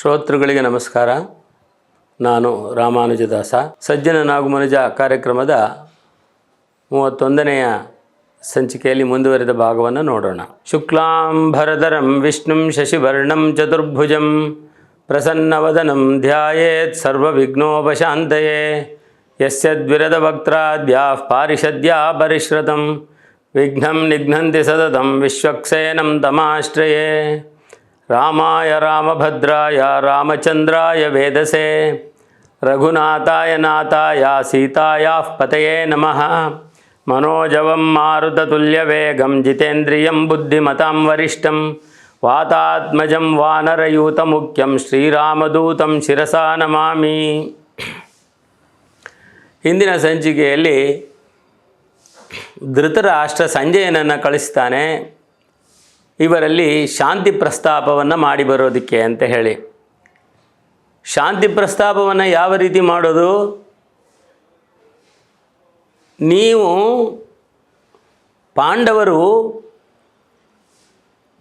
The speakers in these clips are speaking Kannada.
ಶ್ರೋತೃಗಳಿಗೆ ನಮಸ್ಕಾರ. ನಾನು ರಾಮಾನುಜದಾಸ. ಸಜ್ಜನ ನಾಗುಮನುಜ ಕಾರ್ಯಕ್ರಮದ ಮೂವತ್ತೊಂದನೆಯ ಸಂಚಿಕೆಯಲ್ಲಿ ಮುಂದುವರಿದ ಭಾಗವನ್ನು ನೋಡೋಣ. ಶುಕ್ಲಾಂಬರಧರಂ, ವಿಷ್ಣುಂ ಶಶಿವರ್ಣಂ, ಚತುರ್ಭುಜಂ, ಪ್ರಸನ್ನವದನಂ, ಧ್ಯಾಯೇತ್ ಸರ್ವವಿಘ್ನೋಪಶಾಂತಯೇ ಯಸ್ಯದ್ವಿರದ ವಕ್ತ್ರಾದ್ಯಾಃ ಪಾರಿಷದ್ಯಾ ಪರಿಶ್ರತಂ, ವಿಘ್ನಂ ನಿಘ್ನಂತಿ ಸತತಂ, ವಿಶ್ವಕ್ಸೇನಂ ತಮಾಶ್ರಯೇ. ರಾಮಾಯ ರಾಮಭದ್ರಾಯ ರಾಮಚಂದ್ರಾಯ ವೇದಸೆ. ರಘುನಾಥಾಯ ನಾಥಾಯ ಸೀತಾಯ ಪತಯೇ ನಮಃ. ಮನೋಜವಂ ಮಾರುತತುಲ್ಯವೇಗಂ ಜಿತೇಂದ್ರಿಯಂ ಬುದ್ಧಿಮತಾಂ ವರಿಷ್ಠಂ. ವಾತಾತ್ಮಜಂ ವಾನರಯೂತಮುಖ್ಯಂ ಶ್ರೀರಾಮದೂತಂ ಶಿರಸಾ ನಮಾಮಿ. ಹಿಂದಿನ ಸಂಚಿಕೆಯಲ್ಲಿ ಧೃತರಾಷ್ಟ್ರ ಸಂಜಯನನ್ನು ಕಳಿಸ್ತಾನೆ. ಇವರಲ್ಲಿ ಶಾಂತಿ ಪ್ರಸ್ತಾಪವನ್ನು ಮಾಡಿ ಬರೋದಕ್ಕೆ ಅಂತ ಹೇಳಿ. ಶಾಂತಿ ಪ್ರಸ್ತಾಪವನ್ನು ಯಾವ ರೀತಿ ಮಾಡೋದು? ನೀವು ಪಾಂಡವರು,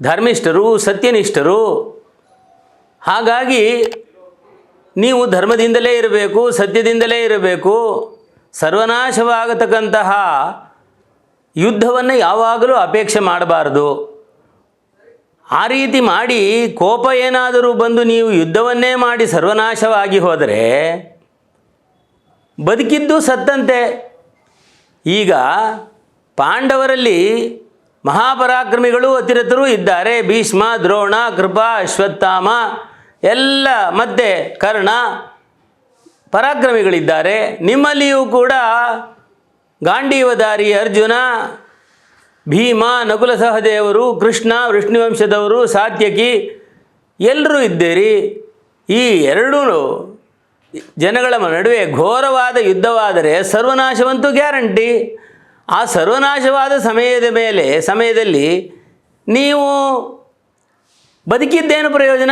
ಧರ್ಮಿಷ್ಠರು, ಸತ್ಯನಿಷ್ಠರು, ಹಾಗಾಗಿ ನೀವು ಧರ್ಮದಿಂದಲೇ ಇರಬೇಕು, ಸತ್ಯದಿಂದಲೇ ಇರಬೇಕು, ಸರ್ವನಾಶವಾಗತಕ್ಕಂತಹ ಯುದ್ಧವನ್ನು ಯಾವಾಗಲೂ ಅಪೇಕ್ಷೆ ಮಾಡಬಾರ್ದು. ಆ ರೀತಿ ಮಾಡಿ ಕೋಪ ಏನಾದರೂ ಬಂದು ನೀವು ಯುದ್ಧವನ್ನೇ ಮಾಡಿ ಸರ್ವನಾಶವಾಗಿ ಹೋದರೆ ಬದುಕಿದ್ದು ಸತ್ತಂತೆ. ಈಗ ಪಾಂಡವರಲ್ಲಿ ಮಹಾಪರಾಕ್ರಮಿಗಳು ಅತಿರಥರು ಇದ್ದಾರೆ. ಭೀಷ್ಮ, ದ್ರೋಣ, ಕೃಪಾ, ಅಶ್ವತ್ಥಾಮ, ಎಲ್ಲ ಮತ್ತೆ ಕರ್ಣ ಪರಾಕ್ರಮಿಗಳಿದ್ದಾರೆ. ನಿಮ್ಮಲ್ಲಿಯೂ ಕೂಡ ಗಾಂಡೀವಧಾರಿ ಅರ್ಜುನ ಭೀಮ ನಕುಲ ಸಹದೇವರು, ಕೃಷ್ಣ ವಿಷ್ಣುವಂಶದವರು, ಸಾತ್ಯಕಿ ಎಲ್ಲರೂ ಇದ್ದೀರಿ. ಈ ಎರಡೂ ಜನಗಳ ನಡುವೆ ಘೋರವಾದ ಯುದ್ಧವಾದರೆ ಸರ್ವನಾಶವಂತೂ ಗ್ಯಾರಂಟಿ. ಆ ಸರ್ವನಾಶವಾದ ಸಮಯದ ಮೇಲೆ, ಸಮಯದಲ್ಲಿ ನೀವು ಬದುಕಿದ್ದೇನು ಪ್ರಯೋಜನ?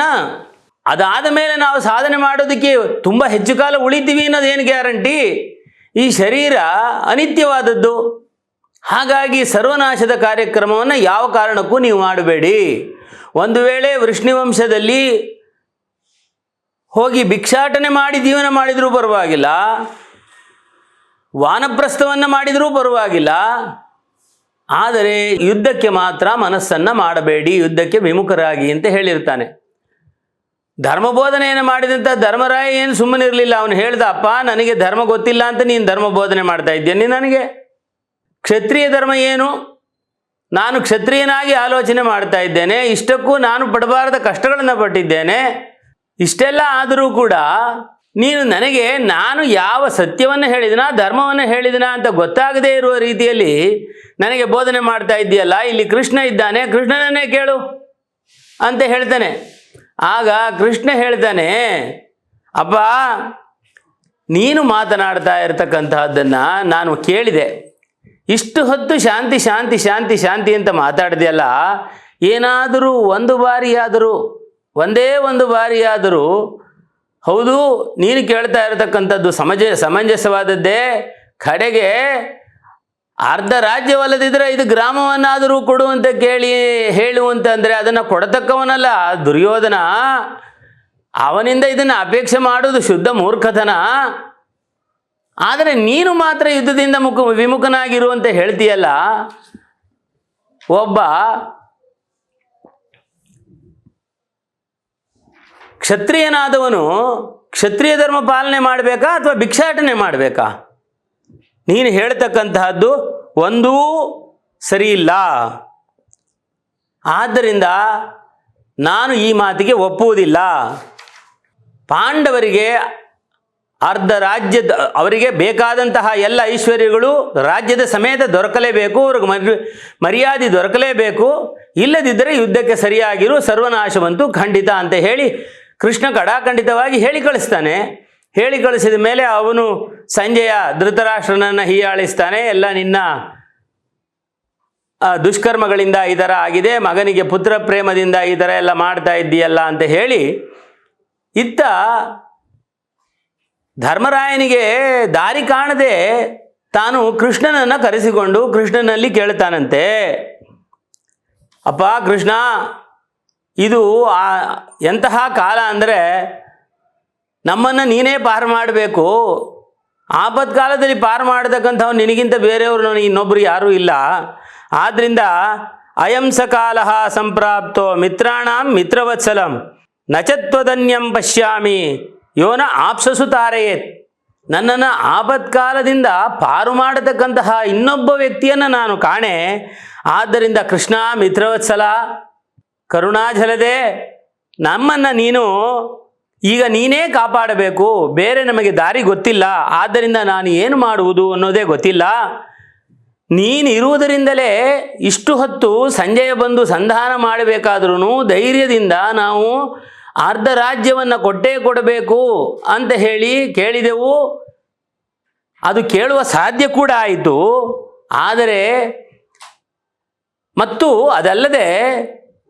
ಅದಾದ ಮೇಲೆ ನಾವು ಸಾಧನೆ ಮಾಡೋದಕ್ಕೆ ತುಂಬ ಹೆಚ್ಚು ಕಾಲ ಉಳಿತೀವಿ ಅನ್ನೋದೇನು ಗ್ಯಾರಂಟಿ? ಈ ಶರೀರ ಅನಿತ್ಯವಾದದ್ದು. ಹಾಗಾಗಿ ಸರ್ವನಾಶದ ಕಾರ್ಯಕ್ರಮವನ್ನು ಯಾವ ಕಾರಣಕ್ಕೂ ನೀವು ಮಾಡಬೇಡಿ. ಒಂದು ವೇಳೆ ವೃಷ್ಣಿವಂಶದಲ್ಲಿ ಹೋಗಿ ಭಿಕ್ಷಾಟನೆ ಮಾಡಿ ಜೀವನ ಮಾಡಿದರೂ ಪರವಾಗಿಲ್ಲ, ವಾನಪ್ರಸ್ಥವನ್ನು ಮಾಡಿದರೂ ಪರವಾಗಿಲ್ಲ, ಆದರೆ ಯುದ್ಧಕ್ಕೆ ಮಾತ್ರ ಮನಸ್ಸನ್ನು ಮಾಡಬೇಡಿ, ಯುದ್ಧಕ್ಕೆ ವಿಮುಖರಾಗಿ ಅಂತ ಹೇಳಿರ್ತಾನೆ. ಧರ್ಮಬೋಧನೆಯನ್ನು ಮಾಡಿದಂಥ ಧರ್ಮರಾಯ ಏನು ಸುಮ್ಮನಿರಲಿಲ್ಲ, ಅವನು ಹೇಳ್ದ, ಅಪ್ಪ, ನನಗೆ ಧರ್ಮ ಗೊತ್ತಿಲ್ಲ ಅಂತ ನೀನು ಧರ್ಮ ಬೋಧನೆ ಮಾಡ್ತಾ ಇದ್ದೇನೆ ನನಗೆ? ಕ್ಷತ್ರಿಯ ಧರ್ಮ ಏನು? ನಾನು ಕ್ಷತ್ರಿಯನಾಗಿ ಆಲೋಚನೆ ಮಾಡ್ತಾ ಇದ್ದೇನೆ, ಇಷ್ಟಕ್ಕೂ ನಾನು ಪಡಬಾರದ ಕಷ್ಟಗಳನ್ನು ಪಟ್ಟಿದ್ದೇನೆ. ಇಷ್ಟೆಲ್ಲ ಆದರೂ ಕೂಡ ನೀನು ನನಗೆ ನಾನು ಯಾವ ಸತ್ಯವನ್ನು ಹೇಳಿದಿನ, ಧರ್ಮವನ್ನು ಹೇಳಿದಿನ ಅಂತ ಗೊತ್ತಾಗದೇ ಇರುವ ರೀತಿಯಲ್ಲಿ ನನಗೆ ಬೋಧನೆ ಮಾಡ್ತಾ ಇದ್ದೀಯಲ್ಲ, ಇಲ್ಲಿ ಕೃಷ್ಣ ಇದ್ದಾನೆ, ಕೃಷ್ಣನನ್ನೇ ಕೇಳು ಅಂತ ಹೇಳ್ತಾನೆ. ಆಗ ಕೃಷ್ಣ ಹೇಳ್ತಾನೆ ಅಪ್ಪ ನೀನು ಮಾತನಾಡ್ತಾ ಇರತಕ್ಕಂತಹದ್ದನ್ನು ನಾನು ಕೇಳಿದೆ. ಇಷ್ಟು ಹೊತ್ತು ಶಾಂತಿ ಶಾಂತಿ ಶಾಂತಿ ಶಾಂತಿ ಅಂತ ಮಾತಾಡಿದೆಯಲ್ಲ, ಏನಾದರೂ ಒಂದು ಬಾರಿಯಾದರೂ, ಒಂದೇ ಒಂದು ಬಾರಿಯಾದರೂ, ಹೌದು, ನೀನು ಕೇಳ್ತಾ ಇರತಕ್ಕಂಥದ್ದು ಸಮಜ, ಸಮಂಜಸವಾದದ್ದೇ, ಕಡೆಗೆ ಅರ್ಧ ರಾಜ್ಯವಲ್ಲದಿದ್ದರೆ ಇದು ಗ್ರಾಮವನ್ನಾದರೂ ಕೊಡುವಂತೆ ಕೇಳಿ ಹೇಳುವಂತಂದರೆ ಅದನ್ನು ಕೊಡತಕ್ಕವನಲ್ಲ ದುರ್ಯೋಧನ, ಅವನಿಂದ ಇದನ್ನು ಅಪೇಕ್ಷೆ ಮಾಡೋದು ಶುದ್ಧ ಮೂರ್ಖತನ. ಆದರೆ ನೀನು ಮಾತ್ರ ಯುದ್ಧದಿಂದ ಮುಖ ವಿಮುಖನಾಗಿರು ಅಂತ ಹೇಳ್ತೀಯಲ್ಲ? ಒಬ್ಬ ಕ್ಷತ್ರಿಯನಾದವನು ಕ್ಷತ್ರಿಯ ಧರ್ಮ ಪಾಲನೆ ಮಾಡಬೇಕಾ ಅಥವಾ ಭಿಕ್ಷಾಟನೆ ಮಾಡಬೇಕಾ? ನೀನು ಹೇಳ್ತಕ್ಕಂತಹದ್ದು ಒಂದೂ ಸರಿ ಇಲ್ಲ ಆದ್ದರಿಂದ ನಾನು ಈ ಮಾತಿಗೆ ಒಪ್ಪುವುದಿಲ್ಲ. ಪಾಂಡವರಿಗೆ ಅರ್ಧ ರಾಜ್ಯದ, ಅವರಿಗೆ ಬೇಕಾದಂತಹ ಎಲ್ಲ ಐಶ್ವರ್ಯಗಳು ರಾಜ್ಯದ ಸಮೇತ ದೊರಕಲೇಬೇಕು, ಅವ್ರಿಗೆ ಮರ್ ಮರ್ಯಾದೆ ದೊರಕಲೇಬೇಕು. ಇಲ್ಲದಿದ್ದರೆ ಯುದ್ಧಕ್ಕೆ ಸರಿಯಾಗಿರು ಸರ್ವನಾಶವಂತೂ ಖಂಡಿತ ಅಂತ ಹೇಳಿ ಕೃಷ್ಣ ಕಡಾಖಂಡಿತವಾಗಿ ಹೇಳಿ ಕಳಿಸ್ತಾನೆ. ಹೇಳಿ ಕಳಿಸಿದ ಮೇಲೆ ಅವನು ಸಂಜೆಯ ಧೃತರಾಷ್ಟ್ರನನ್ನು ಹೀಯಾಳಿಸ್ತಾನೆ. ಎಲ್ಲ ನಿನ್ನ ದುಷ್ಕರ್ಮಗಳಿಂದ ಈ ಥರ ಆಗಿದೆ, ಮಗನಿಗೆ ಪುತ್ರ ಪ್ರೇಮದಿಂದ ಈ ಥರ ಎಲ್ಲ ಮಾಡ್ತಾ ಇದ್ದೀಯಲ್ಲ ಅಂತ ಹೇಳಿ ಇತ್ತ ಧರ್ಮರಾಯನಿಗೆ ದಾರಿ ಕಾಣದೆ ತಾನು ಕೃಷ್ಣನನ್ನು ಕರೆಸಿಕೊಂಡು ಕೃಷ್ಣನಲ್ಲಿ ಕೇಳ್ತಾನಂತೆ ಅಪ್ಪ, ಕೃಷ್ಣ, ಇದು ಆ ಎಂತಹ ಕಾಲ ಅಂದರೆ ನಮ್ಮನ್ನು ನೀನೇ ಪಾರು ಮಾಡಬೇಕು. ಆಪತ್ಕಾಲದಲ್ಲಿ ಪಾರು ಮಾಡತಕ್ಕಂಥವ್ ನಿನಗಿಂತ ಬೇರೆಯವರು ನನಗೆ ಇನ್ನೊಬ್ಬರು ಯಾರೂ ಇಲ್ಲ. ಆದ್ದರಿಂದ ಅಯಂ ಸಕಾಲ ಕಾಲ ಸಂಪ್ರಾಪ್ತೋ ಮಿತ್ರಾಣಾಂ ಮಿತ್ರವತ್ಸಲಂ. ನಚತ್ವದನ್ಯಂ ಪಶ್ಯಾಮಿ. ಯೋನ ಆಪ್ಸಸು ತಾರೆಯೇತ್ ನನ್ನನ್ನು ಆಪತ್ಕಾಲದಿಂದ ಪಾರು ಮಾಡತಕ್ಕಂತಹ ಇನ್ನೊಬ್ಬ ವ್ಯಕ್ತಿಯನ್ನು ನಾನು ಕಾಣೆ. ಆದ್ದರಿಂದ ಕೃಷ್ಣ ಮಿತ್ರವತ್ಸಲ, ಕರುಣಾಜಲದೆ, ನಮ್ಮನ್ನು ನೀನು ಈಗ ನೀನೇ ಕಾಪಾಡಬೇಕು. ಬೇರೆ ನಮಗೆ ದಾರಿ ಗೊತ್ತಿಲ್ಲ. ಆದ್ದರಿಂದ ನಾನು ಏನು ಮಾಡುವುದು ಅನ್ನೋದೇ ಗೊತ್ತಿಲ್ಲ. ನೀನಿರುವುದರಿಂದಲೇ ಇಷ್ಟು ಹೊತ್ತು ಸಂಜೆಯ ಬಂದು ಸಂಧಾನ ಮಾಡಬೇಕಾದ್ರೂ ಧೈರ್ಯದಿಂದ ನಾವು ಅರ್ಧ ರಾಜ್ಯವನ್ನು ಕೊಟ್ಟೇ ಕೊಡಬೇಕು ಅಂತ ಹೇಳಿ ಕೇಳಿದೆವು. ಅದು ಕೇಳುವ ಸಾಧ್ಯ ಕೂಡ ಆಯಿತು. ಆದರೆ ಮತ್ತು ಅದಲ್ಲದೆ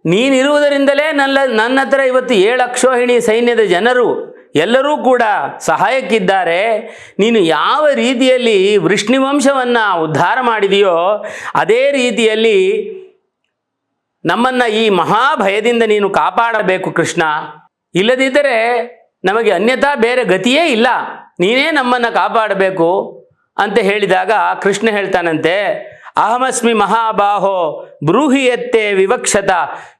ನೀನಿರುವುದರಿಂದಲೇ ನನ್ನ ನನ್ನ ಹತ್ರ ಇವತ್ತು ಏಳು ಅಕ್ಷೋಹಿಣಿ ಸೈನ್ಯದ ಜನರು ಎಲ್ಲರೂ ಕೂಡ ಸಹಾಯಕ್ಕಿದ್ದಾರೆ. ನೀನು ಯಾವ ರೀತಿಯಲ್ಲಿ ವೃಷ್ಣಿವಂಶವನ್ನು ಉದ್ಧಾರ ಮಾಡಿದೆಯೋ, ಅದೇ ರೀತಿಯಲ್ಲಿ ನಮ್ಮನ್ನು ಈ ಮಹಾಭಯದಿಂದ ನೀನು ಕಾಪಾಡಬೇಕು ಕೃಷ್ಣ. ಇಲ್ಲದಿದ್ದರೆ ನಮಗೆ ಅನ್ಯಥಾ ಬೇರೆ ಗತಿಯೇ ಇಲ್ಲ. ನೀನೇ ನಮ್ಮನ್ನು ಕಾಪಾಡಬೇಕು ಅಂತ ಹೇಳಿದಾಗ ಕೃಷ್ಣ ಹೇಳ್ತಾನಂತೆ, ಅಹಮಸ್ಮಿ ಮಹಾಬಾಹೋ ಬ್ರೂಹಿಯತ್ತೆ ವಿವಕ್ಷತ.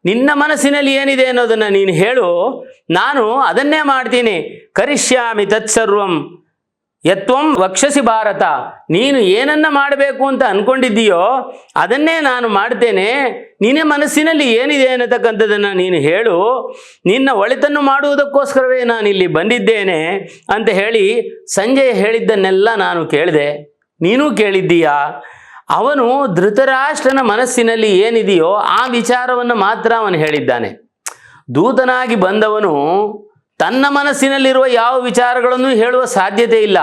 ನಿನ್ನ ಮನಸ್ಸಿನಲ್ಲಿ ಏನಿದೆ ಅನ್ನೋದನ್ನು ನೀನು ಹೇಳು. ನಾನು ಅದನ್ನೇ ಮಾಡ್ತೀನಿ. ಕರಿಷ್ಯಾಮಿ ತತ್ಸರ್ವಂ. ಯತ್ವಂ ವಕ್ಷಸಿ ಭಾರತ. ನೀನು ಏನನ್ನ ಮಾಡಬೇಕು ಅಂತ ಅನ್ಕೊಂಡಿದ್ದೀಯೋ ಅದನ್ನೇ ನಾನು ಮಾಡ್ತೇನೆ. ನಿನ್ನ ಮನಸ್ಸಿನಲ್ಲಿ ಏನಿದೆ ಅನ್ನತಕ್ಕಂಥದ್ದನ್ನು ನೀನು ಹೇಳು. ನಿನ್ನ ಒಳಿತನ್ನು ಮಾಡುವುದಕ್ಕೋಸ್ಕರವೇ ನಾನು ಇಲ್ಲಿ ಬಂದಿದ್ದೇನೆ ಅಂತ ಹೇಳಿ ಸಂಜಯ್ ಹೇಳಿದ್ದನ್ನೆಲ್ಲ ನಾನು ಕೇಳಿದೆ. ನೀನೂ ಕೇಳಿದ್ದೀಯಾ? ಅವನು ಧೃತರಾಷ್ಟ್ರನ ಮನಸ್ಸಿನಲ್ಲಿ ಏನಿದೆಯೋ ಆ ವಿಚಾರವನ್ನು ಮಾತ್ರ ಅವನು ಹೇಳಿದ್ದಾನೆ. ದೂತನಾಗಿ ಬಂದವನು ತನ್ನ ಮನಸ್ಸಿನಲ್ಲಿರುವ ಯಾವ ವಿಚಾರಗಳನ್ನು ಹೇಳುವ ಸಾಧ್ಯತೆ ಇಲ್ಲ.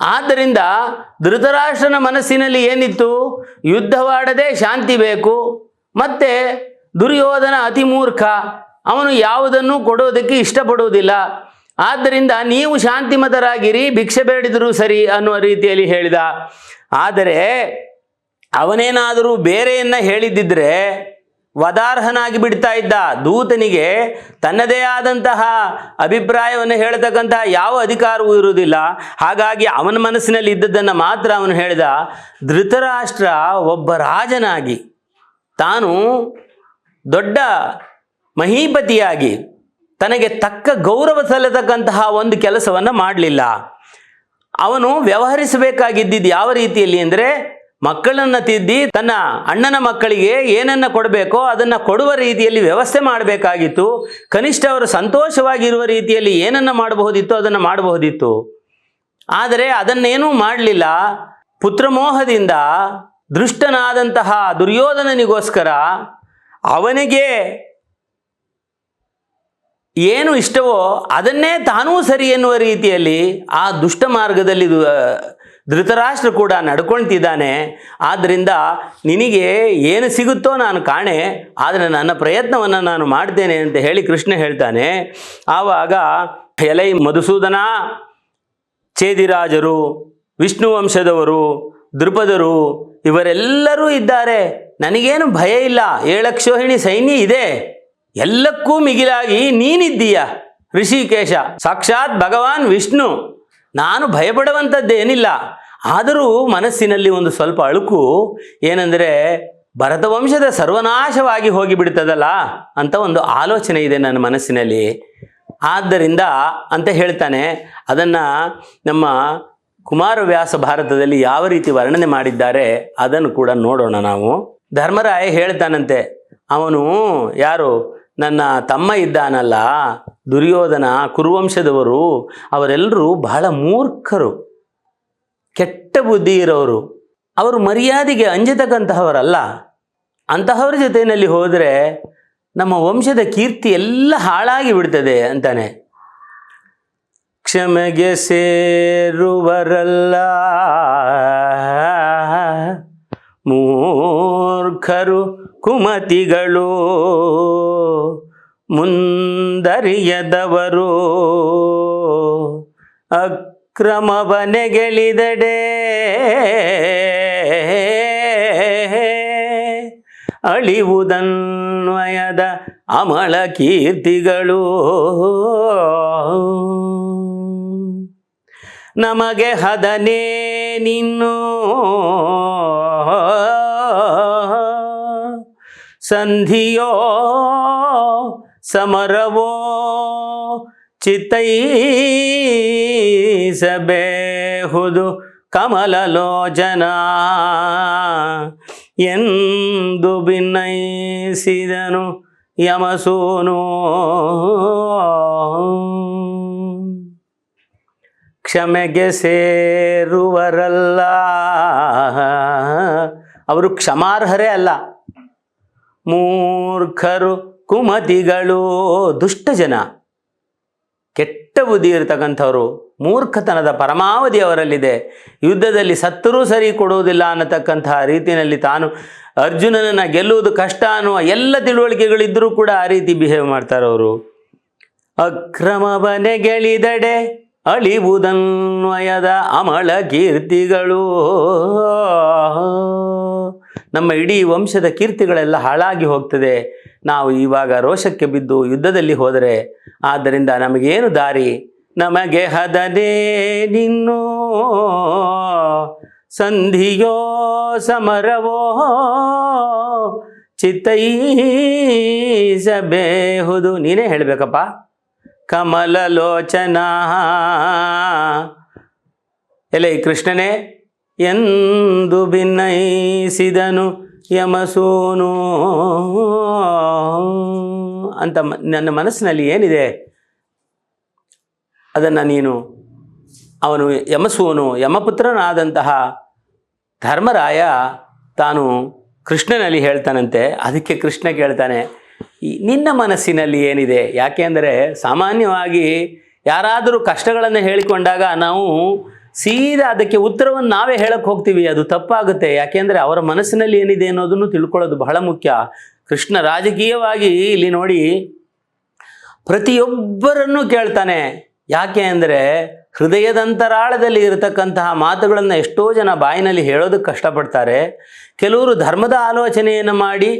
ಆದ್ದರಿಂದ ಧೃತರಾಷ್ಟ್ರನ ಮನಸ್ಸಿನಲ್ಲಿ ಏನಿತ್ತು? ಯುದ್ಧವಾಡದೆ ಶಾಂತಿ ಬೇಕು. ಮತ್ತೆ ದುರ್ಯೋಧನ ಅತಿ ಮೂರ್ಖ. ಅವನು ಯಾವುದನ್ನು ಕೊಡೋದಕ್ಕೆ ಇಷ್ಟಪಡುವುದಿಲ್ಲ. ಆದ್ದರಿಂದ ನೀವು ಶಾಂತಿಮತರಾಗಿರಿ, ಭಿಕ್ಷೆ ಬೇಡಿದರೂ ಸರಿ ಅನ್ನುವ ರೀತಿಯಲ್ಲಿ ಹೇಳಿದ. ಆದರೆ ಅವನೇನಾದರೂ ಬೇರೆಯನ್ನ ಹೇಳಿದ್ದಿದ್ರೆ ವದಾರ್ಹನಾಗಿ ಬಿಡ್ತಾ ಇದ್ದ ದೂತನಿಗೆ ತನ್ನದೇ ಆದಂತಹ ಅಭಿಪ್ರಾಯವನ್ನು ಹೇಳ್ತಕ್ಕಂತಹ ಯಾವ ಅಧಿಕಾರವೂ ಇರುವುದಿಲ್ಲ. ಹಾಗಾಗಿ ಅವನ ಮನಸ್ಸಿನಲ್ಲಿ ಇದ್ದದ್ದನ್ನು ಮಾತ್ರ ಅವನು ಹೇಳಿದ, ಧೃತರಾಷ್ಟ್ರ ಒಬ್ಬ ರಾಜನಾಗಿ, ತಾನು ದೊಡ್ಡ ಮಹೀಪತಿಯಾಗಿ ತನಗೆ ತಕ್ಕ ಗೌರವ ಸಲ್ಲತಕ್ಕಂತಹ ಒಂದು ಕೆಲಸವನ್ನು ಮಾಡಲಿಲ್ಲ. ಅವನು ವ್ಯವಹರಿಸಬೇಕಾಗಿದ್ದಿದ್ದು ಯಾವ ರೀತಿಯಲ್ಲಿ ಅಂದರೆ ಮಕ್ಕಳನ್ನು ತಿದ್ದಿ ತನ್ನ ಅಣ್ಣನ ಮಕ್ಕಳಿಗೆ ಏನನ್ನ ಕೊಡಬೇಕೋ ಅದನ್ನು ಕೊಡುವ ರೀತಿಯಲ್ಲಿ ವ್ಯವಸ್ಥೆ ಮಾಡಬೇಕಾಗಿತ್ತು. ಕನಿಷ್ಠ ಅವರು ಸಂತೋಷವಾಗಿರುವ ರೀತಿಯಲ್ಲಿ ಏನನ್ನ ಮಾಡಬಹುದಿತ್ತು ಅದನ್ನು ಮಾಡಬಹುದಿತ್ತು. ಆದರೆ ಅದನ್ನೇನೂ ಮಾಡಲಿಲ್ಲ. ಪುತ್ರಮೋಹದಿಂದ ದೃಷ್ಟನಾದಂತಹ ದುರ್ಯೋಧನನಿಗೋಸ್ಕರ ಅವನಿಗೆ ಏನು ಇಷ್ಟವೋ ಅದನ್ನೇ ತಾನೂ ಸರಿ ಎನ್ನುವ ರೀತಿಯಲ್ಲಿ ಆ ದುಷ್ಟ ಮಾರ್ಗದಲ್ಲಿ ಧೃತರಾಷ್ಟ್ರ ಕೂಡ ನಡ್ಕೊಳ್ತಿದ್ದಾನೆ. ಆದ್ದರಿಂದ ನಿನಗೆ ಏನು ಸಿಗುತ್ತೋ ನಾನು ಕಾಣೆ. ಆದರೆ ನನ್ನ ಪ್ರಯತ್ನವನ್ನು ನಾನು ಮಾಡ್ತೇನೆ ಅಂತ ಹೇಳಿ ಕೃಷ್ಣ ಹೇಳ್ತಾನೆ. ಆವಾಗ ಎಲೈ ಮಧುಸೂದನ, ಚೇದಿರಾಜರು, ವಿಷ್ಣು ವಂಶದವರು ದೃಪದರು ಇವರೆಲ್ಲರೂ ಇದ್ದಾರೆ. ನನಗೇನು ಭಯ ಇಲ್ಲ. ಏಳಕ್ಷೋಹಿಣಿ ಸೈನ್ಯ ಇದೆ. ಎಲ್ಲಕ್ಕೂ ಮಿಗಿಲಾಗಿ ನೀನಿದ್ದೀಯ ಋಷಿಕೇಶ ಸಾಕ್ಷಾತ್ ಭಗವಾನ್ ವಿಷ್ಣು. ನಾನು ಭಯಪಡುವಂಥದ್ದೇನಿಲ್ಲ ಆದರೂ ಮನಸ್ಸಿನಲ್ಲಿ ಒಂದು ಸ್ವಲ್ಪ ಅಳುಕು, ಏನೆಂದರೆ ಭರತವಂಶದ ಸರ್ವನಾಶವಾಗಿ ಹೋಗಿಬಿಡ್ತದಲ್ಲ ಅಂತ ಒಂದು ಆಲೋಚನೆ ಇದೆ ನನ್ನ ಮನಸ್ಸಿನಲ್ಲಿ. ಆದ್ದರಿಂದ ಅಂತ ಹೇಳ್ತಾನೆ, ಅದನ್ನು ನಮ್ಮ ಕುಮಾರವ್ಯಾಸ ಭಾರತದಲ್ಲಿ ಯಾವ ರೀತಿ ವರ್ಣನೆ ಮಾಡಿದ್ದಾರೆ ಅದನ್ನು ಕೂಡ ನೋಡೋಣ ನಾವು. ಧರ್ಮರಾಯ ಹೇಳ್ತಾನಂತೆ, ಅವನು ಯಾರು? ನನ್ನ ತಮ್ಮ ಇದ್ದಾನಲ್ಲ, ದುರ್ಯೋಧನ, ಕುರುವಂಶದವರು, ಅವರೆಲ್ಲರೂ ಬಹಳ ಮೂರ್ಖರು, ಕೆಟ್ಟ ಬುದ್ಧಿ ಇರೋರು. ಅವರು ಮರ್ಯಾದೆಗೆ ಅಂಜತಕ್ಕಂತಹವರಲ್ಲ. ಅಂತಹವರ ಜೊತೆಯಲ್ಲಿ ಹೋದರೆ ನಮ್ಮ ವಂಶದ ಕೀರ್ತಿ ಎಲ್ಲ ಹಾಳಾಗಿ ಬಿಡ್ತದೆ ಅಂತಾನೆ. ಕ್ಷಮೆಗೆ ಸೇರುವರಲ್ಲ. ಮೂರ್ಖರು ಕುಮತಿಗಳು. ಮುಂದರಿಯದವರು. ಅಕ್ರಮವನೆಗೆಳಿದಡೆ. ಅಳಿವುದನ್ವಯದ ಅಮಳ ಕೀರ್ತಿಗಳು. ನಮಗೆ ಹದನೇ ನಿನ್ನು. ಸಂಧಿಯೋ ಸಮರವೋ ಚಿತ್ತೈಸಬೇಹುದು ಕಮಲಲೋಚನ ಎಂದು ಭಿನ್ನೈಸಿದನು ಯಮಸೂನು. ಕ್ಷಮೆಗೆ ಸೇರುವರಲ್ಲ. ಅವರು ಕ್ಷಮಾರ್ಹರೇ ಅಲ್ಲ ಮೂರ್ಖರು ಕುಮತಿಗಳು ದುಷ್ಟ ಜನ. ಕೆಟ್ಟ ಬುದ್ಧಿ ಇರತಕ್ಕಂಥವರು ಮೂರ್ಖತನದ ಪರಮಾವಧಿ ಅವರಲ್ಲಿದೆ. ಯುದ್ಧದಲ್ಲಿ ಸತ್ತರೂ ಸರಿ ಕೊಡುವುದಿಲ್ಲ ಅನ್ನತಕ್ಕಂತಹ ರೀತಿಯಲ್ಲಿ ತಾನು ಅರ್ಜುನನನ್ನು ಗೆಲ್ಲುವುದು ಕಷ್ಟ ಅನ್ನುವ ಎಲ್ಲ ತಿಳುವಳಿಕೆಗಳಿದ್ದರೂ ಕೂಡ ಆ ರೀತಿ ಬಿಹೇವ್ ಮಾಡ್ತಾರೆ ಅವರು. ಅಕ್ರಮವನೆ ಗೆಳಿದಡೆ ಅಳಿವುದನ್ವಯದ ಅಮಳ ಕೀರ್ತಿಗಳು. ನಮ್ಮ ಇಡೀ ವಂಶದ ಕೀರ್ತಿಗಳೆಲ್ಲ ಹಾಳಾಗಿ ಹೋಗ್ತದೆ. ನಾವು ಇವಾಗ ರೋಷಕ್ಕೆ ಬಿದ್ದು ಯುದ್ಧದಲ್ಲಿ ಹೋದರೆ ಆದ್ದರಿಂದ ನಮಗೇನು ದಾರಿ? ನಮಗೆ ಹದನೇ ನಿನ್ನೋ ಸಂಧಿಯೋ ಸಮರವೋ ಚಿತ್ತೈಸಬೇಹುದು. ನೀನೇ ಹೇಳಬೇಕಪ್ಪ. ಕಮಲಲೋಚನ. ಎಲೆ ಕೃಷ್ಣನೇ ಎಂದು ಭಿನ್ನಯಿಸಿದನು ಯಮಸೂನು. ಅಂತ ನನ್ನ ಮನಸ್ಸಿನಲ್ಲಿ ಏನಿದೆ? ಅದನ್ನು ನೀನು, ಅವನು ಯಮಸೂನು, ಯಮಪುತ್ರನಾದಂತಹ ಧರ್ಮರಾಯ ತಾನು ಕೃಷ್ಣನಲ್ಲಿ ಹೇಳ್ತಾನಂತೆ. ಅದಕ್ಕೆ ಕೃಷ್ಣ ಕೇಳ್ತಾನೆ ನಿನ್ನ ಮನಸ್ಸಿನಲ್ಲಿ ಏನಿದೆ? ಯಾಕೆ ಅಂದರೆ, ಸಾಮಾನ್ಯವಾಗಿ ಯಾರಾದರೂ ಕಷ್ಟಗಳನ್ನು ಹೇಳಿಕೊಂಡಾಗ ನಾವು ಸೀದಾ ಅದಕ್ಕೆ ಉತ್ತರವನ್ನು ನಾವೇ ಹೇಳಕ್ಕೆ ಹೋಗ್ತೀವಿ. ಅದು ತಪ್ಪಾಗುತ್ತೆ. ಯಾಕೆಂದರೆ ಅವರ ಮನಸ್ಸಿನಲ್ಲಿ ಏನಿದೆ ಅನ್ನೋದನ್ನು ತಿಳ್ಕೊಳ್ಳೋದು ಬಹಳ ಮುಖ್ಯ. ಕೃಷ್ಣ ರಾಜಕೀಯವಾಗಿ ಇಲ್ಲಿ ನೋಡಿ ಪ್ರತಿಯೊಬ್ಬರನ್ನು ಕೇಳ್ತಾನೆ. ಯಾಕೆ ಅಂದರೆ ಹೃದಯದಂತರಾಳದಲ್ಲಿ ಇರತಕ್ಕಂತಹ ಮಾತುಗಳನ್ನು ಎಷ್ಟೋ ಜನ ಬಾಯಿನಲ್ಲಿ ಹೇಳೋದಕ್ಕೆ ಕಷ್ಟಪಡ್ತಾರೆ. ಕೆಲವರು ಧರ್ಮದ ಆಲೋಚನೆಯನ್ನು ಮಾಡಿ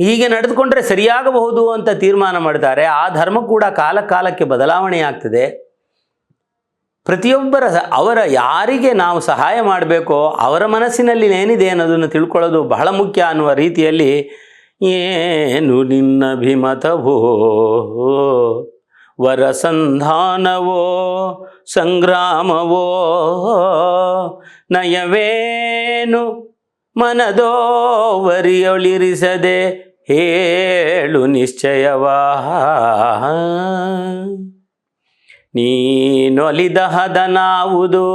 ಹೀಗೆ ನಡೆದುಕೊಂಡ್ರೆ ಸರಿಯಾಗಬಹುದು ಅಂತ ತೀರ್ಮಾನ ಮಾಡ್ತಾರೆ. ಆ ಧರ್ಮ ಕೂಡ ಕಾಲ ಕಾಲಕ್ಕೆ ಬದಲಾವಣೆ ಆಗ್ತದೆ. ಪ್ರತಿಯೊಬ್ಬರ ಅವರ ಯಾರಿಗೆ ನಾವು ಸಹಾಯ ಮಾಡಬೇಕೋ ಅವರ ಮನಸ್ಸಿನಲ್ಲಿ ಏನಿದೆ ಅನ್ನೋದನ್ನು ತಿಳ್ಕೊಳ್ಳೋದು ಬಹಳ ಮುಖ್ಯ ಅನ್ನುವ ರೀತಿಯಲ್ಲಿ, ಏನು ನಿನ್ನ ಭಿಮತವೋ ವರಸಂಧಾನವೋ, ಸಂಗ್ರಾಮವೋ, ನಯವೇನು ಮನದೋವರಿಯೊಳಿರಿಸದೆ ಹೇಳು ನಿಶ್ಚಯವಾ? ನೀನೊಲಿದ ಹದನಾವುದು.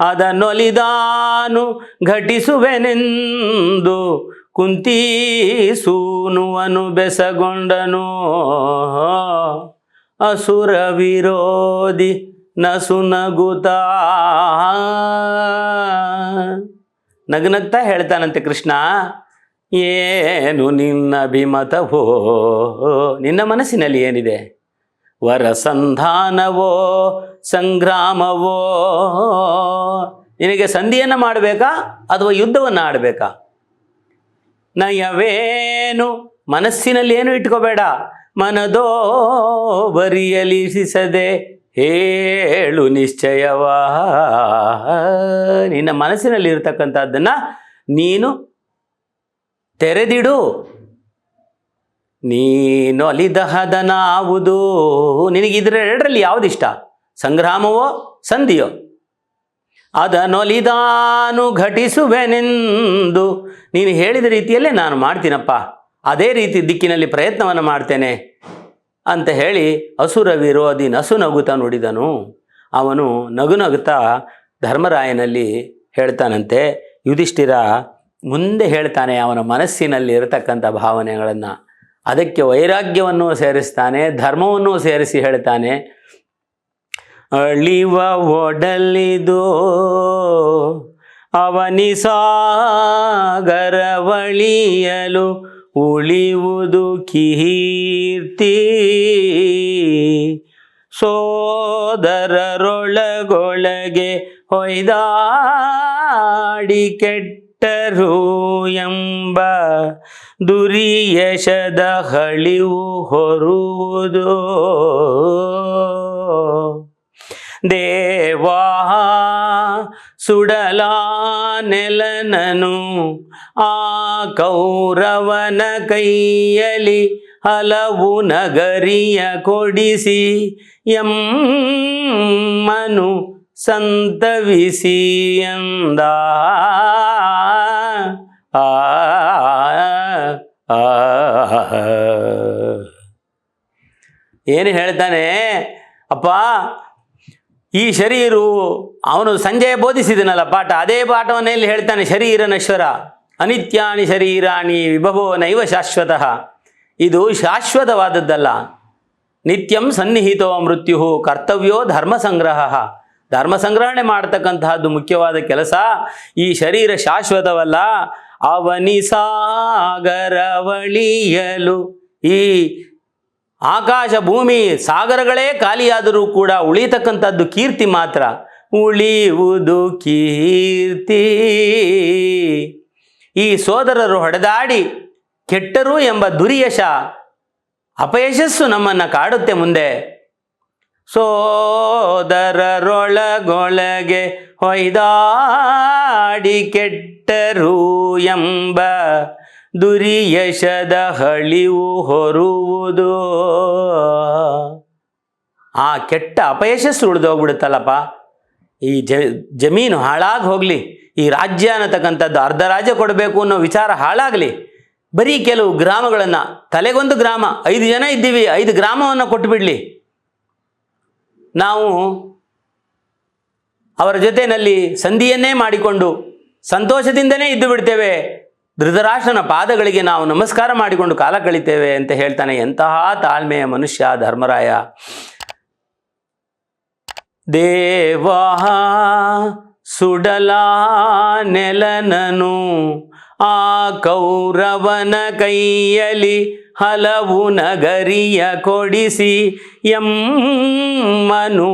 ಅದನ್ನೊಲಿದಾನು ಘಟಿಸುವೆನೆಂದು ಕುಂತಿ ಸೂನುವನು ಬೆಸಗೊಂಡನು. ಅಸುರ ವಿರೋಧಿ ನಸು ನಗುತ ನಗನಗ್ತಾ ಹೇಳ್ತಾನಂತೆ ಕೃಷ್ಣ. ಏನು ನಿನ್ನ ಅಭಿಮತವೋ? ನಿನ್ನ ಮನಸ್ಸಿನಲ್ಲಿ ಏನಿದೆ? ವರಸಂಧಾನವೋ? ಸಂಗ್ರಾಮವೋ? ನಿನಗೆ ಸಂಧಿಯನ್ನು ಮಾಡಬೇಕಾ ಅಥವಾ ಯುದ್ಧವನ್ನು ಆಡಬೇಕಾ? ನಯವೇನು? ಮನಸ್ಸಿನಲ್ಲಿ ಏನು ಇಟ್ಕೋಬೇಡ? ಮನದೋ ಬರಿಯಲಿಸಿಸದೆ ಹೇಳು ನಿಶ್ಚಯವಾ ನಿನ್ನ ಮನಸ್ಸಿನಲ್ಲಿ ಇರತಕ್ಕಂಥದ್ದನ್ನು ನೀನು ತೆರೆದಿಡು. ನೀನು ಅಲಿದಹದನಾವುದು ನಿನಗಿದ್ರ ಎರಡರಲ್ಲಿ ಯಾವುದಿಷ್ಟ? ಸಂಗ್ರಾಮವೋ, ಸಂಧಿಯೋ? ಅದನೊಲಿದಾನು ಘಟಿಸುವೆನೆಂದು. ನೀನು ಹೇಳಿದ ರೀತಿಯಲ್ಲೇ ನಾನು ಮಾಡ್ತೀನಪ್ಪ. ಅದೇ ರೀತಿ ದಿಕ್ಕಿನಲ್ಲಿ ಪ್ರಯತ್ನವನ್ನು ಮಾಡ್ತೇನೆ ಅಂತ ಹೇಳಿ ಅಸುರ ವಿರೋಧಿ ನಸು ನಗುತ್ತಾ ನುಡಿದನು. ಅವನು ನಗು ನಗುತ್ತಾ ಧರ್ಮರಾಯನಲ್ಲಿ ಹೇಳ್ತಾನಂತೆ, ಯುಧಿಷ್ಠಿರ ಮುಂದೆ ಹೇಳ್ತಾನೆ, ಅವನ ಮನಸ್ಸಿನಲ್ಲಿ ಇರತಕ್ಕಂಥ ಭಾವನೆಗಳನ್ನು. ಅದಕ್ಕೆ ವೈರಾಗ್ಯವನ್ನು ಸೇರಿಸ್ತಾನೆ, ಧರ್ಮವನ್ನು ಸೇರಿಸಿ ಹೇಳ್ತಾನೆ, ಅಳಿವ ಒಡಲಿದು, ಅವನಿ ಸಾಗರವಳಿಯಲು ಉಳಿಯುವುದು ಕೀರ್ತಿ. ಸೋದರರೊಳಗೊಳಗೆ ಹೊಯ್ದಾಡಿ ಕೆಟ್ಟ ಕೆಟ್ಟರು ಎಂಬ ದುರಿಯಶದ ಹಳಿವು ಹೊರುವುದು. ದೇವಾ, ಸುಡಲ ನೆಲನನು, ಆ ಕೌರವನ ಕೈಯಲಿ ಹಲವು ನಗರಿಯ ಕೊಡಿಸಿ ಎಮ್ಮನು ಸಂತವಿಸಿ ಎಂದ. ಏನು ಹೇಳ್ತಾನೆ ಅಪ್ಪ ಈ ಶರೀರು ಅವನು ಸಂಜೆ ಬೋಧಿಸಿದನಲ್ಲ ಪಾಠ ಅದೇ ಪಾಠವನ್ನೇ ಇಲ್ಲಿ ಹೇಳ್ತಾನೆ ಶರೀರ ನಶ್ವರ ಅನಿತ್ಯಾನಿ ಶರೀರಾಣಿ ವಿಭವೋ ನೈವ ಶಾಶ್ವತಃ ಇದು ಶಾಶ್ವತವಾದದ್ದಲ್ಲ ನಿತ್ಯಂ ಸನ್ನಿಹಿತೋ ಮೃತ್ಯು ಕರ್ತವ್ಯೋ ಧರ್ಮ ಸಂಗ್ರಹ ಧರ್ಮ ಸಂಗ್ರಹಣೆ ಮಾಡತಕ್ಕಂತಹದ್ದು ಮುಖ್ಯವಾದ ಕೆಲಸ ಈ ಶರೀರ ಶಾಶ್ವತವಲ್ಲ ಅವನಿ ಸಾಗರವಳಿಯಲು ಈ ಆಕಾಶ ಭೂಮಿ ಸಾಗರಗಳೇ ಖಾಲಿಯಾದರೂ ಕೂಡ ಉಳಿತಕ್ಕಂಥದ್ದು ಕೀರ್ತಿ ಮಾತ್ರ. ಉಳಿಯುವುದು ಕೀರ್ತಿ. ಈ ಸೋದರರು ಹೊಡೆದಾಡಿ ಕೆಟ್ಟರು ಎಂಬ ದುರ್ಯಶ ಅಪಯಶಸ್ಸು ನಮ್ಮನ್ನು ಕಾಡುತ್ತೆ ಮುಂದೆ. ಸೋದರರೊಳಗೊಳಗೆ ಹೊಯ್ದಾಡಿ ಕೆಟ್ಟರು ಎಂಬ ದುರಿಯಶದ ಹಳಿವು ಹೊರುವುದು. ಆ ಕೆಟ್ಟ ಅಪಯಶಸ್ಸು ಉಳಿದೋಗ್ಬಿಡುತ್ತಲ್ಲಪ್ಪ. ಈ ಜಮೀನು ಹಾಳಾಗಿ ಹೋಗಲಿ, ಈ ರಾಜ್ಯ ಅನ್ನತಕ್ಕಂಥದ್ದು ಅರ್ಧ ರಾಜ್ಯ ಕೊಡಬೇಕು ಅನ್ನೋ ವಿಚಾರ ಹಾಳಾಗಲಿ. ಬರೀ ಕೆಲವು ಗ್ರಾಮಗಳನ್ನು, ತಲೆಗೊಂದು ಗ್ರಾಮ, ಐದು ಜನ ಇದ್ದೀವಿ, ಐದು ಗ್ರಾಮವನ್ನು ಕೊಟ್ಟುಬಿಡಲಿ ನಾವು ಅವರ ಜೊತೆಯಲ್ಲಿ ಸಂಧಿಯನ್ನೇ ಮಾಡಿಕೊಂಡು ಸಂತೋಷದಿಂದನೇ ಇದ್ದು ಬಿಡ್ತೇವೆ. ಧೃತರಾಷ್ಟ್ರನ ಪಾದಗಳಿಗೆ ನಾವು ನಮಸ್ಕಾರ ಮಾಡಿಕೊಂಡು ಕಾಲ ಕಳಿತೇವೆ ಅಂತ ಹೇಳ್ತಾನೆ ಎಂತಹ ತಾಳ್ಮೆಯ ಮನುಷ್ಯ, ಧರ್ಮರಾಯ. ದೇವಾ, ಸುಡಲ ನೆಲನನು, ಆ ಕೌರವನ ಕೈಯಲಿ ಹಲವು ನಗರಿಯ ಕೊಡಿಸಿ, ಎಮ್ಮನು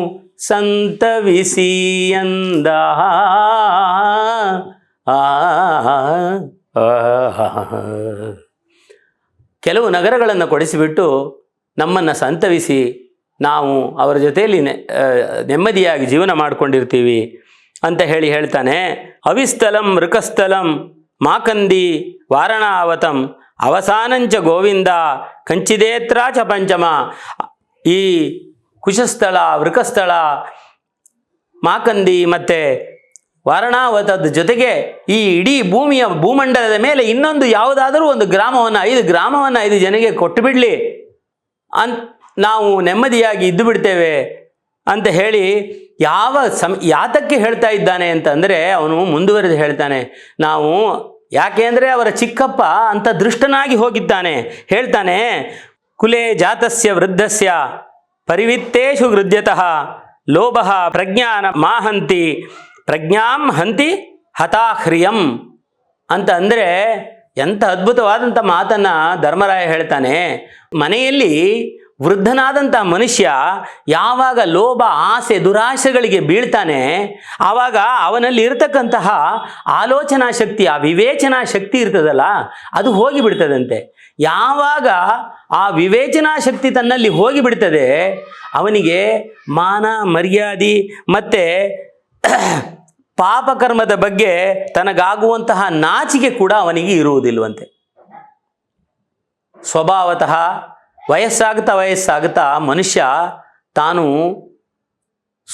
ಸಂತವಿಸಿ ಎಂದ ಆ ಕೆಲವು ನಗರಗಳನ್ನು ಕೊಡಿಸಿಬಿಟ್ಟು ನಮ್ಮನ್ನು ಸಂತವಿಸಿ ನಾವು ಅವರ ಜೊತೆಯಲ್ಲಿ ನೆಮ್ಮದಿಯಾಗಿ ಜೀವನ ಮಾಡಿಕೊಂಡಿರ್ತೀವಿ ಅಂತ ಹೇಳಿ ಹೇಳ್ತಾನೆ. ಅವಿಸ್ಥಲಂ ಮೃಕಸ್ಥಲಂ ಮಾಕಂದಿ ವಾರಣಾವತಂ ಅವಸಾನಂಚ ಗೋವಿಂದ ಕಂಚಿದೇತ್ರಾಚ ಪಂಚಮ. ಈ ಕುಶಸ್ಥಳ, ವೃಕಸ್ಥಳ, ಮಾಕಂದಿ ಮತ್ತು ವಾರಣಾವತದ ಜೊತೆಗೆ ಈ ಇಡೀ ಭೂಮಿಯ ಭೂಮಂಡಲದ ಮೇಲೆ ಇನ್ನೊಂದು ಯಾವುದಾದರೂ ಒಂದು ಗ್ರಾಮವನ್ನು, ಐದು ಗ್ರಾಮವನ್ನು ಐದು ಜನಗೆ ಕೊಟ್ಟು ಬಿಡಲಿ. ಅನ್, ನಾವು ನೆಮ್ಮದಿಯಾಗಿ ಇದ್ದು ಬಿಡ್ತೇವೆ ಅಂತ ಹೇಳಿ ಯಾವ ಸಮ ಯಾತಕ್ಕೆ ಹೇಳ್ತಾ ಇದ್ದಾನೆ ಅಂತಂದರೆ ಅವನು ಮುಂದುವರೆದು ಹೇಳ್ತಾನೆ. ನಾವು ಯಾಕೆ ಅಂದರೆ ಅವರ ಚಿಕ್ಕಪ್ಪ ಅಂತ ದೃಷ್ಟನಾಗಿ ಹೋಗಿದ್ದಾನೆ. ಹೇಳ್ತಾನೆ, ಕುಲೆ ಜಾತಸ್ಯ ವೃದ್ಧಸ್ಯ ಪರಿವಿತ್ತೇಶು ಹೃದ್ಯತಃ ಲೋಭ ಪ್ರಜ್ಞಾನ ಮಾಹಂತಿ ಪ್ರಜ್ಞಾಂ ಹಂತಿ ಹತಾಹ್ರಿಯಂ ಅಂತ ಅಂದರೆ ಎಂಥ ಅದ್ಭುತವಾದಂಥ ಮಾತನ್ನು ಧರ್ಮರಾಯ ಹೇಳ್ತಾನೆ. ಮನೆಯಲ್ಲಿ ವೃದ್ಧನಾದಂಥ ಮನುಷ್ಯ ಯಾವಾಗ ಲೋಭ, ಆಸೆ ದುರಾಶೆಗಳಿಗೆ ಬೀಳ್ತಾನೆ, ಆವಾಗ ಅವನಲ್ಲಿ ಇರತಕ್ಕಂತಹ ಆಲೋಚನಾ ಶಕ್ತಿ ಆ ವಿವೇಚನಾ ಶಕ್ತಿ ಇರ್ತದಲ್ಲ, ಅದು ಹೋಗಿಬಿಡ್ತದಂತೆ. ಯಾವಾಗ ಆ ವಿವೇಚನಾ ಶಕ್ತಿ ತನ್ನಲ್ಲಿ ಹೋಗಿಬಿಡ್ತದೆ, ಅವನಿಗೆ ಮಾನ, ಮರ್ಯಾದೆ ಮತ್ತು ಪಾಪಕರ್ಮದ ಬಗ್ಗೆ ತನಗಾಗುವಂತಹ ನಾಚಿಕೆ ಕೂಡ ಅವನಿಗೆ ಇರುವುದಿಲ್ವಂತೆ ಸ್ವಭಾವತಃ ವಯಸ್ಸಾಗುತ್ತಾ ವಯಸ್ಸಾಗುತ್ತಾ ಮನುಷ್ಯ ತಾನು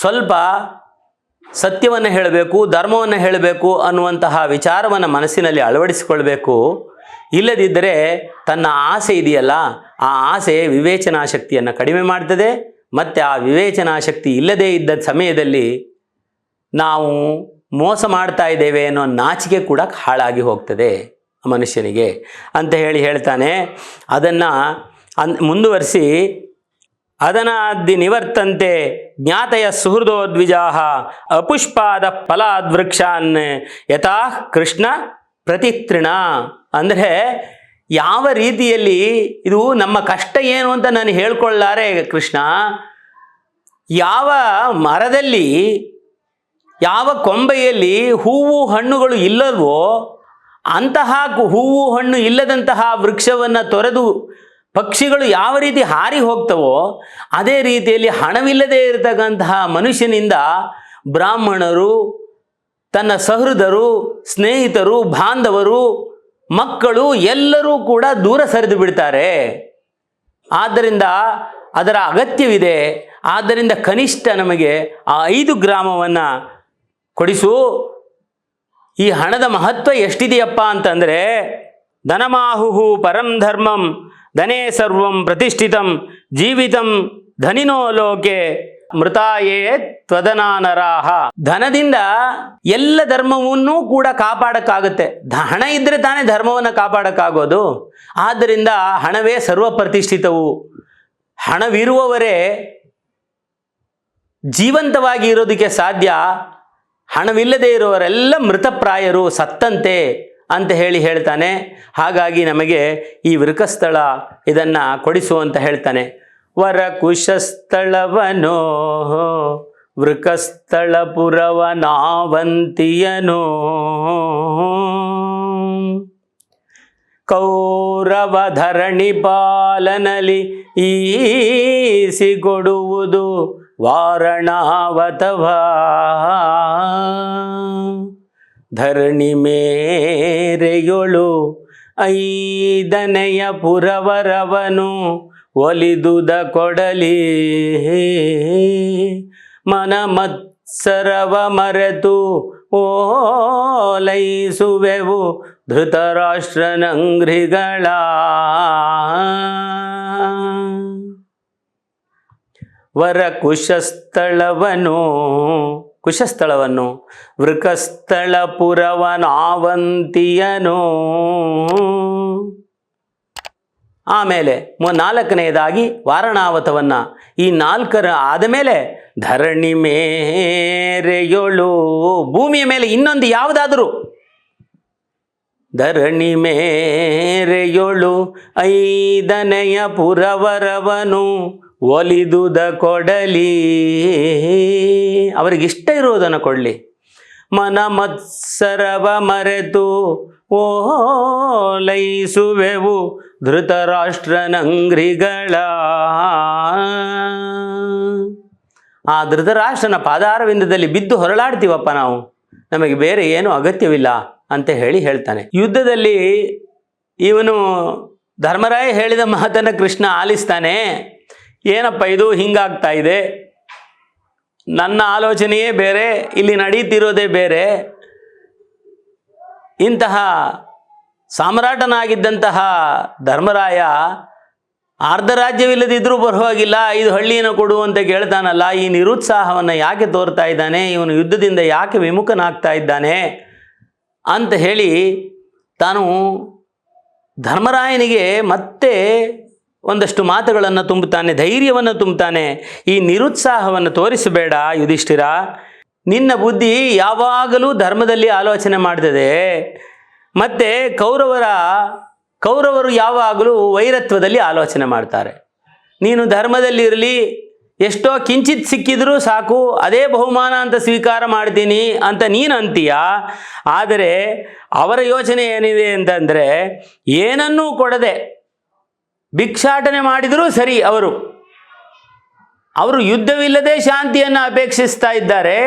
ಸ್ವಲ್ಪ ಸತ್ಯವನ್ನು ಹೇಳಬೇಕು, ಧರ್ಮವನ್ನು ಹೇಳಬೇಕು ಅನ್ನುವಂತಹ ವಿಚಾರವನ್ನು ಮನಸ್ಸಿನಲ್ಲಿ ಅಳವಡಿಸಿಕೊಳ್ಬೇಕು. ಇಲ್ಲದಿದ್ದರೆ ತನ್ನ ಆಸೆ ಇದೆಯಲ್ಲ, ಆ ಆಸೆ ವಿವೇಚನಾ ಶಕ್ತಿಯನ್ನು ಕಡಿಮೆ ಮಾಡ್ತದೆ. ಮತ್ತು ಆ ವಿವೇಚನಾ ಶಕ್ತಿ ಇಲ್ಲದೇ ಇದ್ದ ಸಮಯದಲ್ಲಿ ನಾವು ಮೋಸ ಮಾಡ್ತಾ ಇದ್ದೇವೆ ಅನ್ನೋ ನಾಚಿಕೆ ಕೂಡ ಹಾಳಾಗಿ ಹೋಗ್ತದೆ ಮನುಷ್ಯನಿಗೆ ಅಂತ ಹೇಳಿ ಹೇಳ್ತಾನೆ. ಅದನ್ನು ಅನ್ ಮುಂದುವರಿಸಿ, ಅದನಾದ್ದಿ ನಿವರ್ತಂತೆ ಜ್ಞಾತಯ ಸುಹೃದೋದ್ವಿಜಾ ಅಪುಷ್ಪಾದ ಫಲಾದ್ವೃಕ್ಷಾನ್ ಯಥಾ ಕೃಷ್ಣ ಪ್ರತಿತೃಣ. ಅಂದರೆ ಯಾವ ರೀತಿಯಲ್ಲಿ ಇದು ನಮ್ಮ ಕಷ್ಟ ಏನು ಅಂತ ನಾನು ಹೇಳ್ಕೊಳ್ಳಾರೆ ಕೃಷ್ಣ. ಯಾವ ಮರದಲ್ಲಿ ಯಾವ ಕೊಂಬೆಯಲ್ಲಿ ಹೂವು ಹಣ್ಣುಗಳು ಇಲ್ಲವೋ ಅಂತಹ ಹೂವು ಹಣ್ಣು ಇಲ್ಲದಂತಹ ವೃಕ್ಷವನ್ನು ತೊರೆದು ಪಕ್ಷಿಗಳು ಯಾವ ರೀತಿ ಹಾರಿ ಹೋಗ್ತವೋ ಅದೇ ರೀತಿಯಲ್ಲಿ ಹಣವಿಲ್ಲದೆ ಇರತಕ್ಕಂತಹ ಮನುಷ್ಯನಿಂದ ಬ್ರಾಹ್ಮಣರು, ತನ್ನ ಸಹೃದರು, ಸ್ನೇಹಿತರು, ಬಾಂಧವರು, ಮಕ್ಕಳು ಎಲ್ಲರೂ ಕೂಡ ದೂರ ಸರಿದು ಬಿಡ್ತಾರೆ. ಆದ್ದರಿಂದ ಅದರ ಅಗತ್ಯವಿದೆ. ಆದ್ದರಿಂದ ಕನಿಷ್ಠ ನಮಗೆ ಆ ಐದು ಗ್ರಾಮವನ್ನು ಕೊಡಿಸು. ಈ ಹಣದ ಮಹತ್ವ ಎಷ್ಟಿದೆಯಪ್ಪ ಅಂತಂದರೆ, ಧನಮಾಹುಹು ಪರಂ ಧರ್ಮಂ, ಧನೇ ಸರ್ವಂ ಪ್ರತಿಷ್ಠಿತಂ, ಜೀವಿತಂ ಧನಿನೋ ಲೋಕೆ ಮೃತಾಯೇ ತ್ವದನಾನರಾಹ. ಧನದಿಂದ ಎಲ್ಲ ಧರ್ಮವನ್ನೂ ಕೂಡ ಕಾಪಾಡಕ್ಕಾಗುತ್ತೆ. ಹಣ ಇದ್ರೆ ತಾನೇ ಧರ್ಮವನ್ನು ಕಾಪಾಡಕ್ಕಾಗೋದು. ಆದ್ದರಿಂದ ಹಣವೇ ಸರ್ವ ಪ್ರತಿಷ್ಠಿತವು. ಹಣವಿರುವವರೇ ಜೀವಂತವಾಗಿ ಇರೋದಕ್ಕೆ ಸಾಧ್ಯ. ಹಣವಿಲ್ಲದೆ ಇರುವವರೆಲ್ಲ ಮೃತಪ್ರಾಯರು ಸತ್ತಂತೆ ಅಂತ ಹೇಳಿ ಹೇಳ್ತಾನೆ. ಹಾಗಾಗಿ ನಮಗೆ ಈ ವೃಕಸ್ಥಳ ಇದನ್ನು ಕೊಡಿಸು ಅಂತ ಹೇಳ್ತಾನೆ. ವರ ಕುಶಸ್ಥಳವನೋ ವೃಕಸ್ಥಳ ಪುರವನಾವಂತಿಯನೋ ಕೌರವ ಧರಣಿ ಪಾಲನಲಿ ಈಸಿ ಕೊಡುವುದು ವಾರಣಾವತವಾ. ಧರಣಿ ಮೇರೆಯೊಳು ಐದನೆಯ ಪುರವರವನು ಒಲಿದುದ ಕೊಡಲಿ. ಮನ ಮತ್ಸರವ ಮರೆತು ಓಲೈಸುವೆವು ಧೃತರಾಷ್ಟ್ರನಂಘ್ರಿಗಳ ವರ ಕುಶಸ್ಥಳವನು ಕುಶಸ್ಥಳವನ್ನು ವೃಕಸ್ಥಳ ಪುರವನಾವಂತಿಯನು ಆಮೇಲೆ ನಾಲ್ಕನೆಯದಾಗಿ ವಾರಣಾವತವನ್ನ. ಈ ನಾಲ್ಕರ ಆದಮೇಲೆ ಧರಣಿ ಮೇರೆಯೊಳು, ಭೂಮಿಯ ಮೇಲೆ ಇನ್ನೊಂದು ಯಾವುದಾದರೂ. ಧರಣಿ ಮೇರೆಯೊಳು, ಐದನೆಯ ಪುರವರವನು ಒಲಿದುದ ಕೊಡಲಿ. ಅವರಿಗಿಷ್ಟ ಇರುವುದನ್ನು ಕೊಡಲಿ. ಮನ ಮತ್ಸರವ ಮರೆತು ಓಲೈಸುವೆವು ಧೃತರಾಷ್ಟ್ರನಂಗ್ರಿಗಳ. ಆ ಧೃತರಾಷ್ಟ್ರನ ಪಾದಾರವಿಂದದಲ್ಲಿ ಬಿದ್ದು ಹೊರಳಾಡ್ತೀವಪ್ಪ ನಾವು. ನಮಗೆ ಬೇರೆ ಏನೂ ಅಗತ್ಯವಿಲ್ಲ ಅಂತ ಹೇಳಿ ಹೇಳ್ತಾನೆ. ಯುದ್ಧದಲ್ಲಿ ಇವನು ಧರ್ಮರಾಯ ಹೇಳಿದ ಮಾತನ್ನು ಕೃಷ್ಣ ಆಲಿಸ್ತಾನೆ. ಏನಪ್ಪ ಇದು? ಹಿಂಗಾಗ್ತಾ ಇದೆ. ನನ್ನ ಆಲೋಚನೆಯೇ ಬೇರೆ, ಇಲ್ಲಿ ನಡೀತಿರೋದೇ ಬೇರೆ. ಇಂತಹ ಸಾಮ್ರಾಟನಾಗಿದ್ದಂತಹ ಧರ್ಮರಾಯ ಅರ್ಧ ರಾಜ್ಯವಿಲ್ಲದಿದ್ದರೂ ಬರುವಾಗಿಲ್ಲ ಐದು ಹಳ್ಳಿಯನ್ನು ಕೊಡು ಅಂತ ಕೇಳ್ತಾನಲ್ಲ, ಈ ನಿರುತ್ಸಾಹವನ್ನು ಯಾಕೆ ತೋರ್ತಾ ಇದ್ದಾನೆ, ಇವನು ಯುದ್ಧದಿಂದ ಯಾಕೆ ವಿಮುಖನಾಗ್ತಾ ಇದ್ದಾನೆ ಅಂತ ಹೇಳಿ ತಾನು ಧರ್ಮರಾಯನಿಗೆ ಮತ್ತೆ ಒಂದಷ್ಟು ಮಾತುಗಳನ್ನು ತುಂಬುತ್ತಾನೆ, ಧೈರ್ಯವನ್ನು ತುಂಬುತ್ತಾನೆ, ಈ ನಿರುತ್ಸಾಹವನ್ನು ತೋರಿಸಬೇಡ ಯುಧಿಷ್ಠಿರ. ನಿನ್ನ ಬುದ್ಧಿ ಯಾವಾಗಲೂ ಧರ್ಮದಲ್ಲಿ ಆಲೋಚನೆ ಮಾಡ್ತದೆ. ಮತ್ತು ಕೌರವರ, ಕೌರವರು ಯಾವಾಗಲೂ ವೈರತ್ವದಲ್ಲಿ ಆಲೋಚನೆ ಮಾಡ್ತಾರೆ. ನೀನು ಧರ್ಮದಲ್ಲಿ ಇರಲಿ, ಎಷ್ಟೋ ಕಿಂಚಿತ್ ಸಿಕ್ಕಿದ್ರೂ ಸಾಕು, ಅದೇ ಬಹುಮಾನ ಅಂತ ಸ್ವೀಕಾರ ಮಾಡ್ತೀನಿ ಅಂತ ನೀನು ಅಂತೀಯ? ಆದರೆ ಅವರ ಯೋಚನೆ ಏನಿದೆ ಅಂತಂದರೆ, ಏನನ್ನೂ ಕೊಡದೆ ಭಿಕ್ಷಾಟನೆ ಮಾಡಿದರೂ ಸರಿ ಅವರು. ಅವರು ಯುದ್ಧವಿಲ್ಲದೆ ಶಾಂತಿಯನ್ನು ಅಪೇಕ್ಷಿಸ್ತಾ ಇದ್ದಾರೆ.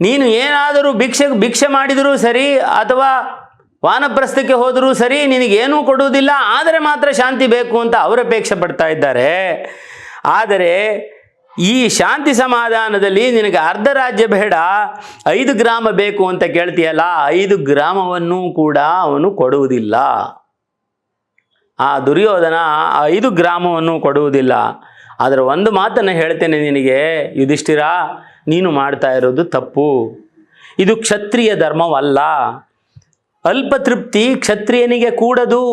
ನೀನು ಏನಾದರೂ ಭಿಕ್ಷೆ ಭಿಕ್ಷೆ ಮಾಡಿದರೂ ಸರಿ ಅಥವಾ ವಾನಪ್ರಸ್ಥಕ್ಕೆ ಹೋದರೂ ಸರಿ ನಿನಗೇನೂ ಕೊಡುವುದಿಲ್ಲ, ಆದರೆ ಮಾತ್ರ ಶಾಂತಿ ಬೇಕು ಅಂತ ಅವರು ಅಪೇಕ್ಷೆ ಪಡ್ತಾ ಇದ್ದಾರೆ. ಆದರೆ ಈ ಶಾಂತಿ ಸಮಾಧಾನದಲ್ಲಿ ನಿನಗೆ ಅರ್ಧ ರಾಜ್ಯ ಬೇಡ, ಐದು ಗ್ರಾಮ ಬೇಕು ಅಂತ ಕೇಳ್ತೀಯಲ್ಲ, ಐದು ಗ್ರಾಮವನ್ನು ಕೂಡ ಅವನು ಕೊಡುವುದಿಲ್ಲ. ಆ ದುರ್ಯೋಧನ ಐದು ಗ್ರಾಮವನ್ನು ಕೊಡುವುದಿಲ್ಲ. ಆದರೆ ಒಂದು ಮಾತನ್ನು ಹೇಳ್ತೇನೆ ನಿನಗೆ, ಯುಧಿಷ್ಠಿರ, ನೀನು ಮಾಡ್ತಾ ಇರೋದು ತಪ್ಪು. ಇದು ಕ್ಷತ್ರಿಯ ಧರ್ಮವಲ್ಲ. ಅಲ್ಪ ತೃಪ್ತಿ ಕ್ಷತ್ರಿಯನಿಗೆ ಕೂಡದು.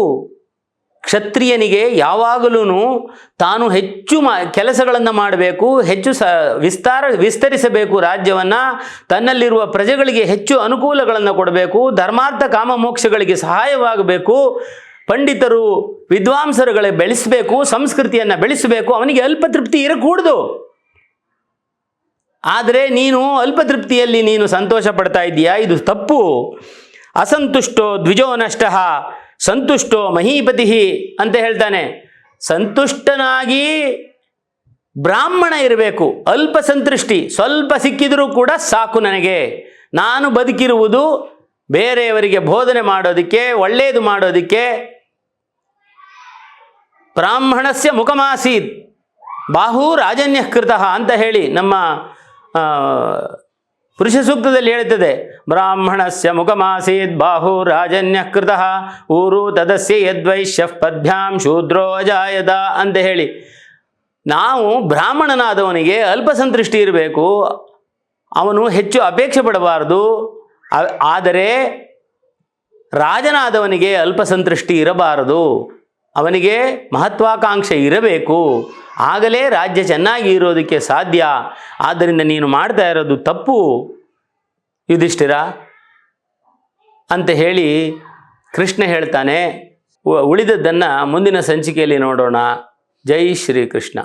ಕ್ಷತ್ರಿಯನಿಗೆ ಯಾವಾಗಲೂ ತಾನು ಹೆಚ್ಚು ಮಾ, ಕೆಲಸಗಳನ್ನು ಮಾಡಬೇಕು, ಹೆಚ್ಚು ಸ, ವಿಸ್ತಾರ, ವಿಸ್ತರಿಸಬೇಕು ರಾಜ್ಯವನ್ನು, ತನ್ನಲ್ಲಿರುವ ಪ್ರಜೆಗಳಿಗೆ ಹೆಚ್ಚು ಅನುಕೂಲಗಳನ್ನು ಕೊಡಬೇಕು, ಧರ್ಮಾರ್ಥ ಕಾಮ ಮೋಕ್ಷಗಳಿಗೆ ಸಹಾಯವಾಗಬೇಕು. ಪಂಡಿತರು ವಿದ್ವಾಂಸರುಗಳೇ ಬೆಳೆಸಬೇಕು, ಸಂಸ್ಕೃತಿಯನ್ನು ಬೆಳೆಸಬೇಕು, ಅವನಿಗೆ ಅಲ್ಪ ತೃಪ್ತಿ ಇರಕೂಡದು. ಆದರೆ ನೀನು ಅಲ್ಪ ತೃಪ್ತಿಯಲ್ಲಿ ನೀನು ಸಂತೋಷ ಪಡ್ತಾ ಇದ್ದೀಯಾ? ಇದು ತಪ್ಪು. ಅಸಂತುಷ್ಟೋ ದ್ವಿಜೋ ನಷ್ಟ, ಸಂತುಷ್ಟೋ ಮಹೀಪತಿ ಅಂತ ಹೇಳ್ತಾನೆ. ಸಂತುಷ್ಟನಾಗಿ ಬ್ರಾಹ್ಮಣ ಇರಬೇಕು ಅಲ್ಪ ಸಂತೃಷ್ಟಿ ಸ್ವಲ್ಪ ಸಿಕ್ಕಿದರೂ ಕೂಡ ಸಾಕು ನನಗೆ. ನಾನು ಬದುಕಿರುವುದು ಬೇರೆಯವರಿಗೆ ಬೋಧನೆ ಮಾಡೋದಕ್ಕೆ ಒಳ್ಳೆಯದು ಮಾಡೋದಕ್ಕೆ ಬ್ರಾಹ್ಮಣಸ್ಯ ಮುಖಮಾಸೀತ್ ಬಾಹು ರಾಜನ್ಯ ಕೃತ ಅಂತ ಹೇಳಿ ನಮ್ಮ ಪುರುಷ ಸೂಕ್ತದಲ್ಲಿ ಹೇಳುತ್ತದೆ. ಬ್ರಾಹ್ಮಣಸ್ಯ ಮುಖಮಾಸೀತ್ ಬಾಹು ರಾಜನ್ಯ ಕೃತ, ಊರು ತದಸ್ಯ ಯದ್ವೈಶ್ಯ ಪದ್ಭ್ಯಾಂ ಶೂದ್ರೋ ಅಜಾಯದ ಅಂತ ಹೇಳಿ. ನಾವು ಬ್ರಾಹ್ಮಣನಾದವನಿಗೆ ಅಲ್ಪಸಂತೃಷ್ಟಿ ಇರಬೇಕು. ಅವನು ಹೆಚ್ಚು ಅಪೇಕ್ಷೆ ಪಡಬಾರದು. ಆದರೆ ರಾಜನಾದವನಿಗೆ ಅಲ್ಪಸಂತೃಷ್ಟಿ ಇರಬಾರದು. ಅವನಿಗೆ ಮಹತ್ವಾಕಾಂಕ್ಷೆ ಇರಬೇಕು. ಆಗಲೇ ರಾಜ್ಯ ಚೆನ್ನಾಗಿ ಇರೋದಕ್ಕೆ ಸಾಧ್ಯ. ಆದ್ದರಿಂದ ನೀನು ಮಾಡ್ತಾ ಇರೋದು ತಪ್ಪು. ಯುಧಿಷ್ಠಿರ, ಅಂತ ಹೇಳಿ ಕೃಷ್ಣ ಹೇಳ್ತಾನೆ ಉಳಿದದ್ದನ್ನು ಮುಂದಿನ ಸಂಚಿಕೆಯಲ್ಲಿ ನೋಡೋಣ. ಜೈ ಶ್ರೀಕೃಷ್ಣ.